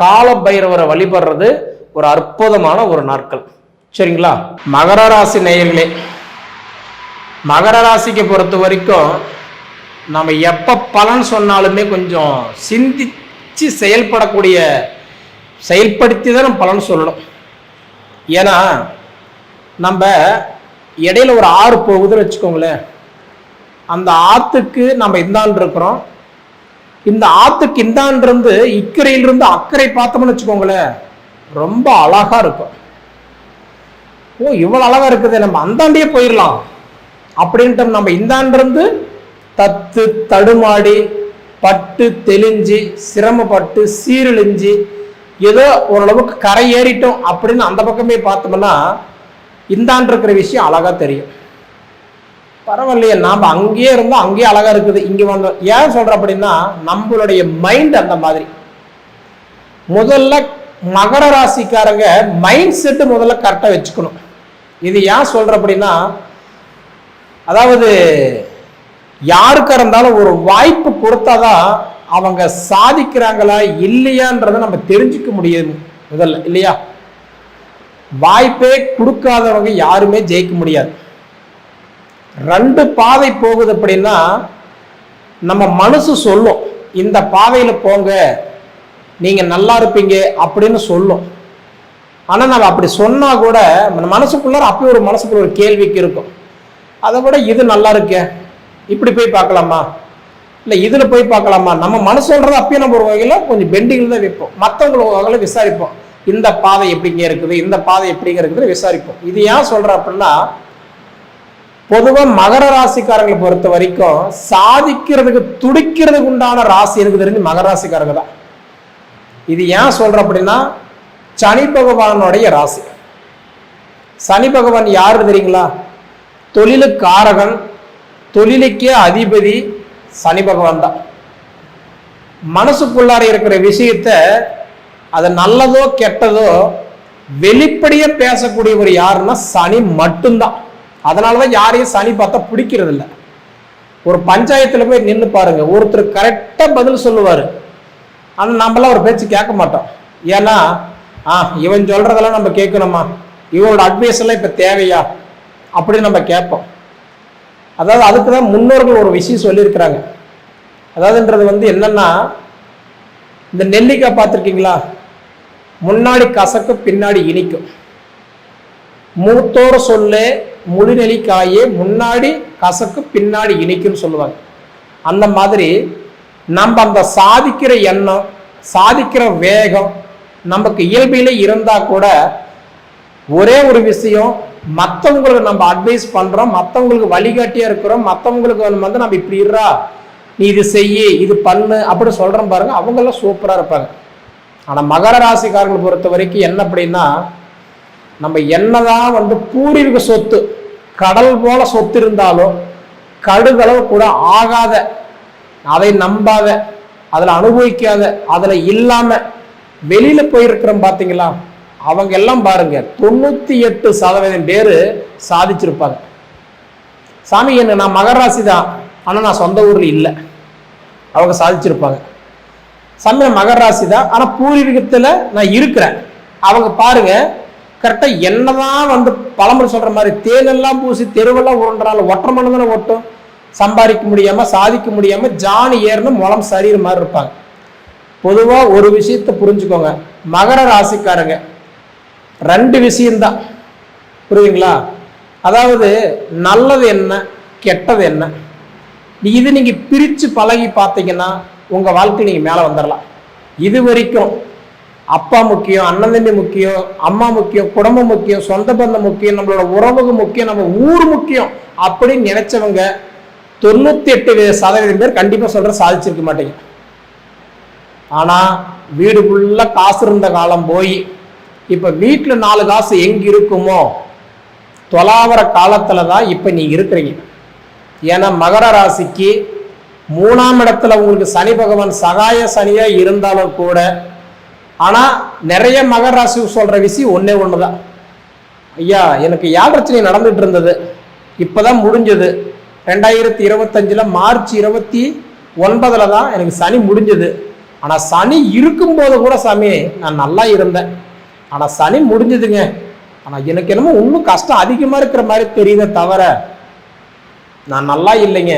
கால பைரவரை வழிபடுறது ஒரு அற்புதமான ஒரு நாட்கள். சரிங்களா? மகர ராசி நேயர்களே மகர ராசிக்கு பொறுத்த வரைக்கும் நம்ம எப்போ பலன் சொன்னாலுமே கொஞ்சம் சிந்திச்சு செயல்படக்கூடிய செயல்படுத்தி தான் நம்ம பலன் சொல்லணும். ஏன்னா நம்ம இடையில ஒரு ஆறு போகுதுன்னு வச்சுக்கோங்களேன். அந்த ஆத்துக்கு நம்ம இந்தாண்டு இருக்கிறோம் இந்த ஆத்துக்கு இந்தான்றது இக்கரையிலிருந்து அக்கறை பார்த்தோம்னு வச்சுக்கோங்களேன் ரொம்ப அழகா இருக்கும். ஓ இவ்வளவு அழகா இருக்குது நம்ம அந்தாண்டியே போயிடலாம் அப்படின்ட்டு நம்ம இந்தாண்டிருந்து தத்து தடுமாடி பட்டு தெளிஞ்சு சிரமப்பட்டு சீரழிஞ்சு ஏதோ ஓரளவுக்கு கரை ஏறிட்டோம் அப்படின்னு அந்த பக்கமே பார்த்தோம்னா இந்தாண்டு இருக்கிற விஷயம் அழகா தெரியும். பரவாயில்லையே நாம் அங்கேயே இருந்தோம் அங்கேயே அழகா இருக்குது இங்க வந்தோம் ஏன் சொல்ற அப்படின்னா நம்மளுடைய மைண்ட் அந்த மாதிரி. முதல்ல மகர ராசிக்காரங்க மைண்ட் செட்டு முதல்ல கரெக்டாக வச்சுக்கணும். இது ஏன் சொல்ற அப்படின்னா அதாவது யாருக்காக இருந்தாலும் ஒரு வாய்ப்பு கொடுத்தாதான் அவங்க சாதிக்கிறாங்களா இல்லையான்றதை நம்ம தெரிஞ்சுக்க முடியும் முதல்ல இல்லையா? வாய்ப்பே கொடுக்காதவங்க யாருமே ஜெயிக்க முடியாது. ரெண்டு பாதை போகுது அப்படின்னா நம்ம மனசு சொல்லும் இந்த பாதையில் போங்க நீங்கள் நல்லா இருப்பீங்க அப்படின்னு சொல்லும். ஆனால் நம்ம அப்படி சொன்னால் கூட நம்ம மனசுக்குள்ளார அப்பயும் ஒரு மனசுக்குள்ள ஒரு கேள்விக்கு இருக்கும். அதை விட இது நல்லா இருக்கே இப்படி போய் பார்க்கலாமா? இல்லை இதில் போய் பார்க்கலாமா? நம்ம மனசு சொல்கிறது அப்பயும் நம்ம ஒரு வகையில் கொஞ்சம் பெண்டிங்கில் தான் வைப்போம். மற்றவங்கள வகையில் விசாரிப்போம். இந்த பாதை எப்படிங்க இருக்குது? இந்த பாதை எப்படிங்க இருக்குதுன்னு விசாரிப்போம். இது ஏன் சொல்கிறேன் அப்படின்னா பொதுவாக மகர ராசிக்காரங்களை பொறுத்த வரைக்கும் சாதிக்கிறதுக்கு துடிக்கிறதுக்கு உண்டான ராசி எனக்கு தெரிஞ்சு மகர ராசிக்காரங்க தான். இது ஏன் சொல்ற அப்படின்னா சனி பகவானுடைய ராசி. சனி பகவான் யாரு தெரியுங்களா? தொழிலுக்காரகன் தொழிலுக்கே அதிபதி சனி பகவான் தான். மனசுக்குள்ளார இருக்கிற விஷயத்த அது நல்லதோ கெட்டதோ வெளிப்படையே பேசக்கூடியவர் யாருன்னா சனி மட்டும்தான். அதனாலதான் யாரையும் சனி பார்த்தா பிடிக்கிறது இல்லை ஒரு பஞ்சாயத்தில் போய் நின்று பாருங்க. ஒருத்தர் கரெக்டாக பதில் சொல்லுவார். ஆனால் நம்மளாம் ஒரு பேச்சு கேட்க மாட்டோம். ஏன்னா ஆ இவன் சொல்கிறதெல்லாம் நம்ம கேட்கணுமா? இவனோட அட்வைஸ் எல்லாம் இப்போ தேவையா? அப்படின்னு நம்ம கேட்போம். அதாவது அதுக்கு தான் முன்னோர்கள் ஒரு விஷயம் சொல்லியிருக்கிறாங்க. அதாவதுன்றது வந்து என்னென்னா இந்த நெல்லிக்காய் பார்த்துருக்கீங்களா? முன்னாடி கசக்கும் பின்னாடி இனிக்கும். மூத்தோர் சொல்லு முழுநெலிக்காயே முன்னாடி கசக்கு பின்னாடி இனிக்குன்னு சொல்லுவாங்க. அந்த மாதிரி நம்ம அந்த சாதிக்கிற எண்ணம் சாதிக்கிற வேகம் நமக்கு இயல்பிலே இருந்தா கூட ஒரே ஒரு விஷயம் மற்றவங்களுக்கு நம்ம அட்வைஸ் பண்றோம் மற்றவங்களுக்கு வழிகாட்டியா இருக்கிறோம் மற்றவங்களுக்கு வந்து நம்ம இப்படி இருறா நீ இது செய்ய இது பண்ணு அப்படி சொல்றோம் பாருங்க அவங்கெல்லாம் சூப்பராக சூப்பரா இருப்பாங்க. ஆனா மகர ராசிக்காரங்களை பொறுத்த வரைக்கும் என்ன அப்படின்னா நம்ம என்னதான் வந்து பூர்வீக சொத்து கடல் போல சொத்து இருந்தாலும் கடுகளவு கூட ஆகாத அதை நம்பாத அதில் அனுபவிக்காத அதில் இல்லாம வெளியில போயிருக்கிறோம் பார்த்தீங்களா? அவங்க எல்லாம் பாருங்க தொண்ணூத்தி எட்டு சதவீதம் பேர் சாதிச்சிருப்பாங்க. சாமி என்ன நான் மகராசி தான். ஆனால் நான் சொந்த ஊரில் இல்லை. அவங்க சாதிச்சிருப்பாங்க. சாமி மகராசி தான். ஆனால் பூர்வீகத்தில் நான் இருக்கிறேன். அவங்க பாருங்கள் கரெக்டா என்னதான் வந்து பழமொழி சொல்கிற மாதிரி தேனெல்லாம் பூசி தெருவெல்லாம் உருண்டுறாலும் ஒற்றை மண்ணு தானே ஒட்டும். சம்பாதிக்க முடியாமல் சாதிக்க முடியாமல் ஜானி ஏறணும் முளம் சரிகிற மாதிரி இருப்பாங்க. பொதுவாக ஒரு விஷயத்தை புரிஞ்சுக்கோங்க. மகர ராசிக்காரங்க. ரெண்டு விஷயம்தான். புரியுதுங்களா? அதாவது நல்லது என்ன கெட்டது என்ன? இது நீங்கள் பிரித்து பழகி பார்த்தீங்கன்னா உங்கள் வாழ்க்கை நீங்கள் மேலே வந்துடலாம் இது வரைக்கும் அப்பா முக்கியம் அண்ணன் தம்பி முக்கியம் அம்மா முக்கியம் குடும்பம் முக்கியம் சொந்த பந்தம் முக்கியம் நம்மளோட உறவுகள் முக்கியம் நம்ம ஊர் முக்கியம் அப்படின்னு நினைச்சவங்க தொண்ணூத்தி எட்டு சதவீதம் பேர் கண்டிப்பா சொல்ற சாதிச்சிருக்க மாட்டேங்க. ஆனா வீடு ஃபுல்லா காசு இருந்த காலம் போய் இப்ப வீட்டுல நாலு காசு எங்க இருக்குமோ தொலாவர காலத்துல தான் இப்ப நீ இருக்கிறீங்க. ஏன்னா மகர ராசிக்கு மூணாம் இடத்துல உங்களுக்கு சனி பகவான் சகாய சனியா இருந்தாலும் கூட ஆனால் நிறைய மகராசி சொல்கிற விஷயம் ஒன்றே ஒன்று தான் ஐயா எனக்கு யாழ்ரச்சனை நடந்துட்டு இருந்தது இப்போ தான் முடிஞ்சது. ரெண்டாயிரத்தி இருபத்தஞ்சில் மார்ச் இருபத்தி ஒன்பதில் தான் எனக்கு சனி முடிஞ்சது. ஆனால் சனி இருக்கும்போது கூட சாமி நான் நல்லா இருந்தேன். ஆனால் சனி முடிஞ்சதுங்க. ஆனால் எனக்கு என்னமோ இன்னும் கஷ்டம் அதிகமாக இருக்கிற மாதிரி தெரியுதே தவிர நான் நல்லா இல்லைங்க.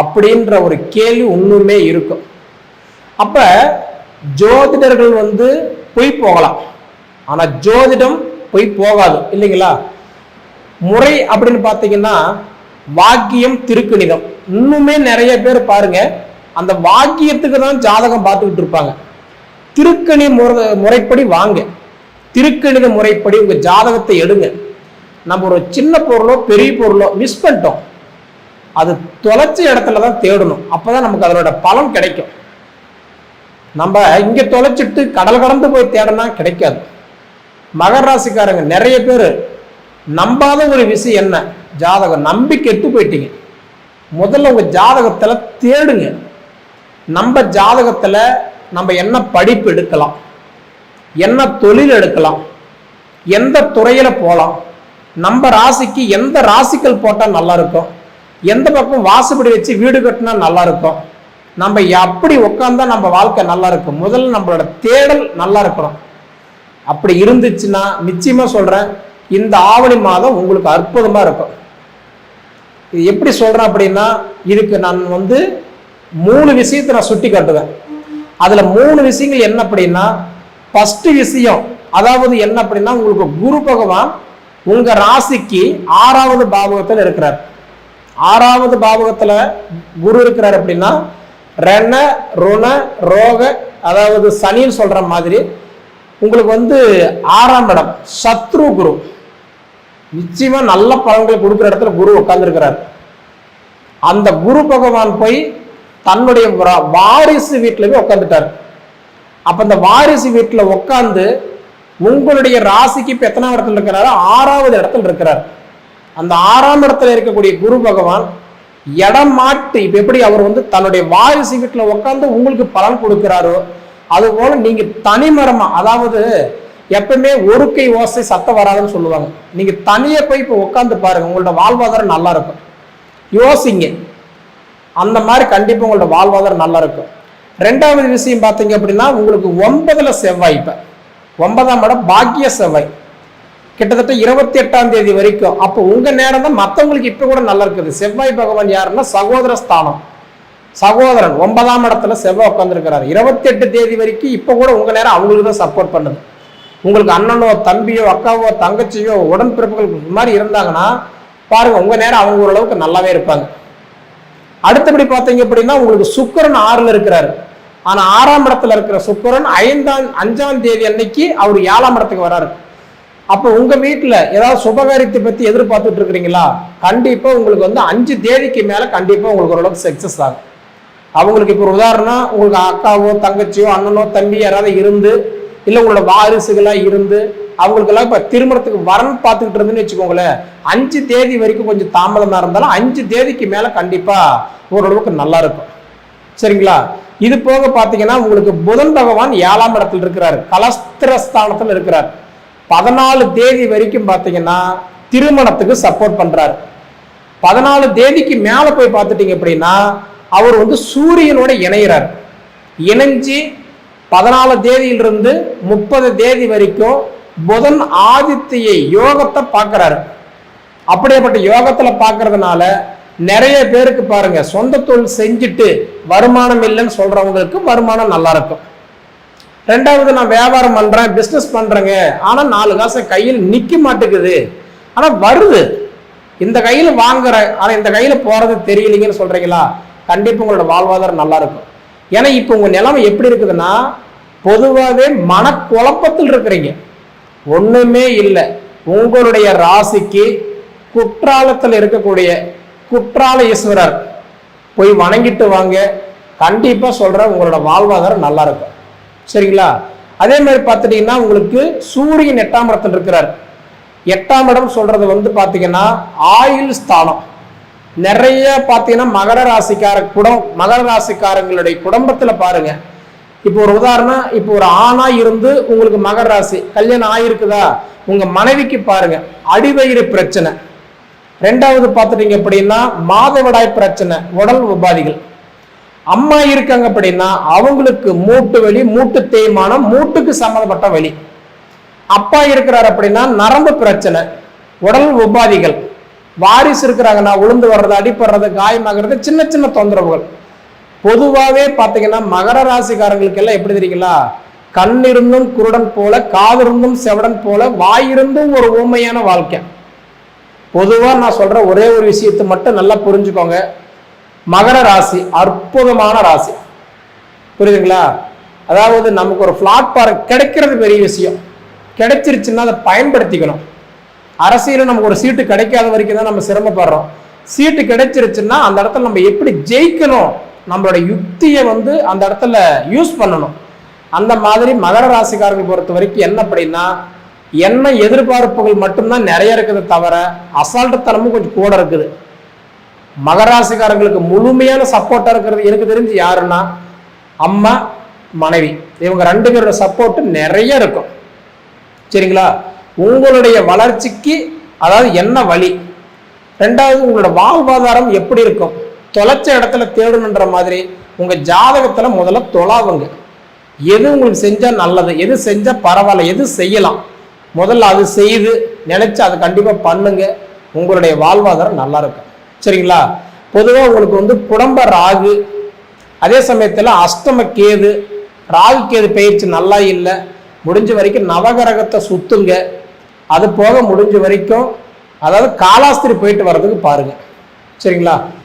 அப்படின்ற ஒரு கேள்வி ஒன்றுமே இருக்கும். அப்போ ஜோதிடர்கள் வந்து பொய் போகலாம். ஆனா ஜோதிடம் பொய் போகாது. இல்லைங்களா? முறை அப்படின்னு பார்த்தீங்கன்னா வாக்கியம் திருக்கணிதம். இன்னுமே நிறைய பேர் பாருங்க அந்த வாக்கியத்துக்கு தான் ஜாதகம் பார்த்துக்கிட்டு இருப்பாங்க. திருக்கணி முறை முறைப்படி வாங்க. திருக்கணித முறைப்படி உங்க ஜாதகத்தை எடுங்க. நம்ம ஒரு சின்ன பொருளோ பெரிய பொருளோ மிஸ் பண்ணிட்டோம். அது தொலைச்ச இடத்துல தான் தேடணும். அப்பதான் நமக்கு அதனோட பலன் கிடைக்கும். நம்ம இங்கே தொலைச்சிட்டு கடல் கடந்து போய் தேடனா கிடைக்காது. மகர ராசிக்காரங்க நிறைய பேர் நம்பாத ஒரு விஷயம் என்ன? ஜாதகம். நம்பி கெட்டு போயிட்டீங்க. முதல்ல உங்கள் ஜாதகத்தில் தேடுங்க. நம்ம ஜாதகத்தில் நம்ம என்ன படிப்பு எடுக்கலாம்? என்ன தொழில் எடுக்கலாம்? எந்த துறையில் போகலாம் நம்ம ராசிக்கு எந்த ராசிக்கள் போட்டால் நல்லா இருக்கும்? எந்த பக்கம் வாசுபடி வச்சு வீடு கட்டினா நல்லா இருக்கும்? நம்ம அப்படி உட்காந்தா நம்ம வாழ்க்கை நல்லா இருக்கும் முதல்ல நம்மளோட தேடல் நல்லா இருக்கணும். அப்படி இருந்துச்சுன்னா நிச்சயமாக சொல்கிறேன் இந்த ஆவணி மாதம் உங்களுக்கு அற்புதமாக இருக்கும். இது எப்படி சொல்கிறேன் அப்படின்னா இதுக்கு நான் வந்து மூணு விஷயத்தை நான் சுட்டி காட்டுவேன். அதில் மூணு விஷயங்கள் என்ன அப்படின்னா ஃபஸ்ட்டு விஷயம் அதாவது என்ன அப்படின்னா உங்களுக்கு குரு பகவான் உங்கள் ராசிக்கு ஆறாவது பாவகத்தில் இருக்கிறார். ஆறாவது பாவகத்தில் குரு இருக்கிறார் அப்படின்னா ரண ருண ரோக அதாவது சனின்னு சொல்ற மாதிரி உங்களுக்கு வந்து ஆறாம் இடம் சத்ரு குரு. நிச்சயமா நல்ல பலன்களை கொடுக்குற இடத்துல குரு உட்கார்ந்துருக்கிறார். அந்த குரு பகவான் போய் தன்னுடைய வாரிசு வீட்டில் போய் உட்காந்துட்டார் அப்ப இந்த வாரிசு வீட்டில் உட்காந்து உங்களுடைய ராசிக்கு இப்போ எத்தனாவது இடத்துல இருக்கிறாரு ஆறாவது இடத்துல இருக்கிறார். அந்த ஆறாம் இடத்துல இருக்கக்கூடிய குரு பகவான் இடம் மாட்டு இப்போ எப்படி அவர் வந்து தன்னுடைய வாரிசு வீட்டில் உட்காந்து உங்களுக்கு பலன் கொடுக்கிறாரோ அது போல நீங்க தனிமரமா அதாவது எப்பவுமே ஒரு கை ஓசை சத்தம் வராதுன்னு சொல்லுவாங்க. நீங்கள் தனியை போய் இப்போ உட்காந்து பாருங்கள் உங்களோட வாழ்வாதாரம் நல்லா இருக்கும். யோசிங்க. அந்த மாதிரி கண்டிப்பாக உங்களோட வாழ்வாதாரம் நல்லா இருக்கும். ரெண்டாவது விஷயம் பார்த்தீங்க அப்படின்னா உங்களுக்கு ஒன்பதில் செவ்வாய் இப்போ. ஒன்பதாம் இடம் பாக்கிய செவ்வாய். கிட்டத்தட்ட இருபத்தி எட்டாம் தேதி வரைக்கும். அப்போ உங்க நேரம் தான் மற்றவங்களுக்கு இப்போ கூட நல்லா இருக்குது. செவ்வாய் பகவான் யாருன்னா சகோதர ஸ்தானம். சகோதரன் ஒன்பதாம் இடத்துல செவ்வாய் உட்காந்துருக்கிறார் இருபத்தி எட்டு தேதி வரைக்கும் இப்போ கூட உங்க நேரம் அவங்களுக்கு தான் சப்போர்ட் பண்ணுது. உங்களுக்கு அண்ணனோ தம்பியோ அக்காவோ தங்கச்சியோ உடன்பிறப்புகள் இது மாதிரி இருந்தாங்கன்னா பாருங்க உங்க நேரம் அவங்க ஓரளவுக்கு நல்லாவே இருப்பாங்க. அடுத்தபடி பார்த்தீங்க அப்படின்னா உங்களுக்கு சுக்கரன் ஆறுல இருக்கிறாரு. ஆனா ஆறாம் இடத்துல இருக்கிற சுக்கரன் ஐந்தாம் அஞ்சாம் தேதி அன்னைக்கு அவர் ஏழாம் இடத்துக்கு வராரு. அப்போ உங்க வீட்டில் ஏதாவது சுபகாரியத்தை பத்தி எதிர்பார்த்துட்டு இருக்கிறீங்களா? கண்டிப்பா உங்களுக்கு வந்து அஞ்சு தேதிக்கு மேல கண்டிப்பா உங்களுக்கு ஓரளவுக்கு சக்சஸ் ஆகும். அவங்களுக்கு இப்போ ஒரு உதாரணம் உங்களுக்கு அக்காவோ தங்கச்சியோ அண்ணனோ தம்பி யாராவது இருந்து இல்லை உங்களோட வாரிசுகளாக இருந்து அவங்களுக்கெல்லாம் இப்போ திருமணத்துக்கு வரன் பார்த்துக்கிட்டு இருந்துன்னு வச்சுக்கோங்களேன் அஞ்சு தேதி வரைக்கும் கொஞ்சம் தாமதமாக இருந்தாலும் அஞ்சு தேதிக்கு மேலே கண்டிப்பாக ஓரளவுக்கு நல்லா இருக்கும். சரிங்களா? இது போக பார்த்தீங்கன்னா உங்களுக்கு புதன் பகவான் ஏழாம் இடத்துல இருக்கிறார். கலஸ்திரஸ்தானத்தில் இருக்கிறார். பதினாலு தேதி வரைக்கும் பார்த்தீங்கன்னா திருமணத்துக்கு சப்போர்ட் பண்றாரு. பதினாலு தேதிக்கு மேலே போய் பார்த்துட்டீங்க அப்படின்னா அவர் வந்து சூரியனோட இணையிறார். இணைஞ்சு பதினாலு தேதியிலிருந்து முப்பது தேதி வரைக்கும் புதன் ஆதித்தியை யோகத்தை பார்க்குறாரு. அப்படியேப்பட்ட யோகத்தில் பார்க்கறதுனால நிறைய பேருக்கு பாருங்க சொந்த தொழில் செஞ்சுட்டு வருமானம் இல்லைன்னு சொல்றவங்களுக்கு வருமானம் நல்லா இருக்கும். ரெண்டாவது நான் வியாபாரம் பண்ணுறேன் பிஸ்னஸ் பண்ணுறேங்க ஆனால் நாலு காசு கையில் நிற்க மாட்டேங்குது. ஆனால் வருது. இந்த கையில் வாங்குற ஆனால் இந்த கையில் போகிறது தெரியலீங்கன்னு சொல்கிறீங்களா கண்டிப்பாக உங்களோட வாழ்வாதாரம் நல்லா இருக்கும். ஏன்னா இப்போ உங்கள் நிலைமை எப்படி இருக்குதுன்னா பொதுவாகவே மனக்குழப்பத்தில் இருக்கிறீங்க. ஒன்றுமே இல்லை. உங்களுடைய ராசிக்கு குற்றாலத்தில் இருக்கக்கூடிய குற்றால ஈஸ்வரர். போய் வணங்கிட்டு வாங்க. கண்டிப்பாக சொல்கிற உங்களோட வாழ்வாதாரம் நல்லா இருக்கும். சரிங்களா? அதே மாதிரி பார்த்துட்டீங்கன்னா உங்களுக்கு சூரியன் எட்டாம் இடத்துல இருக்கிறார். எட்டாம் இடம் சொல்றது வந்து பார்த்தீங்கன்னா ஆயுள் ஸ்தானம். நிறைய பார்த்தீங்கன்னா மகர ராசிக்கார குடம் மகர ராசிக்காரங்களுடைய குடும்பத்தில் பாருங்க. இப்போ ஒரு உதாரணம் இப்போ ஒரு ஆணா இருந்து உங்களுக்கு மகர ராசி கல்யாணம் ஆயிருக்குதா? உங்க மனைவிக்கு பாருங்க அடிவயிறு பிரச்சனை. ரெண்டாவது பார்த்துட்டீங்க அப்படின்னா மாதவிடாய் பிரச்சனை உடல் உபாதிகள். அம்மா இருக்காங்க அப்படின்னா அவங்களுக்கு மூட்டு வலி மூட்டு தேய்மானம் மூட்டுக்கு சம்மந்தப்பட்ட வலி. அப்பா இருக்கிறார் அப்படின்னா நரம்பு பிரச்சனை உடல் உபாதிகள். வாரிசு இருக்கிறாங்கன்னா உளுந்து வர்றது அடிப்படுறது காயமாகிறது சின்ன சின்ன தொந்தரவுகள். பொதுவாகவே பார்த்தீங்கன்னா மகர ராசிக்காரங்களுக்கு எல்லாம் எப்படி தெரியுங்களா? கண் இருந்தும் குருடன் போல காதிருந்தும் செவடன் போல வாயிருந்தும் ஒரு ஊமையான வாழ்க்கை. பொதுவாக நான் சொல்ற ஒரே ஒரு விஷயத்தை மட்டும் நல்லா புரிஞ்சுக்கோங்க. மகர ராசி அற்புதமான ராசி. புரியுதுங்களா? அதாவது நமக்கு ஒரு பிளாட்பார் கிடைக்கிறது பெரிய விஷயம். கிடைச்சிருச்சுன்னா அதை பயன்படுத்திக்கணும். அரசியல் நமக்கு ஒரு சீட்டு கிடைக்காத வரைக்கும் தான் நம்ம சிரமப்படுறோம். சீட்டு கிடைச்சிருச்சுன்னா அந்த இடத்துல நம்ம எப்படி ஜெயிக்கணும்? நம்மளோட யுக்தியை வந்து அந்த இடத்துல யூஸ் பண்ணணும். அந்த மாதிரி மகர ராசிக்காரர்கள் பொறுத்த வரைக்கும் என்ன அப்படின்னா என்ன எதிர்பார்ப்புகள் மட்டும்தான் நிறைய இருக்குது தவிர அசால்ட்டுத்தனமும் கொஞ்சம் கூட இருக்குது. மகராசிக்காரங்களுக்கு முழுமையான சப்போர்ட்டாக இருக்கிறது. எனக்கு தெரிஞ்சு யாருன்னா அம்மா மனைவி. இவங்க ரெண்டு பேரோட சப்போர்ட்டு நிறைய இருக்கும். சரிங்களா? உங்களுடைய வளர்ச்சிக்கு அதாவது என்ன வழி? ரெண்டாவது உங்களோட வாழ்வாதாரம் எப்படி இருக்கும்? தொலைச்ச இடத்துல தேடணுன்ற மாதிரி உங்கள் ஜாதகத்தில் முதல்ல தொலாவுங்க. எது உங்களுக்கு செஞ்சால் நல்லது எது செஞ்சால் பரவாயில்ல எது செய்யலாம்? முதல்ல அது செய்து நினச்சி அதை கண்டிப்பாக பண்ணுங்க. உங்களுடைய வாழ்வாதாரம் நல்லா இருக்கும். சரிங்களா? பொதுவாக உங்களுக்கு வந்து குடும்ப ராகு அதே சமயத்தில் அஷ்டம கேது ராகு கேது பயிற்சி நல்லா இல்லை முடிஞ்ச வரைக்கும் நவகரகத்தை சுத்துங்க. அது போக முடிஞ்ச வரைக்கும் அதாவது காலாஸ்திரி போயிட்டு வர்றதுக்கு பாருங்கள் சரிங்களா?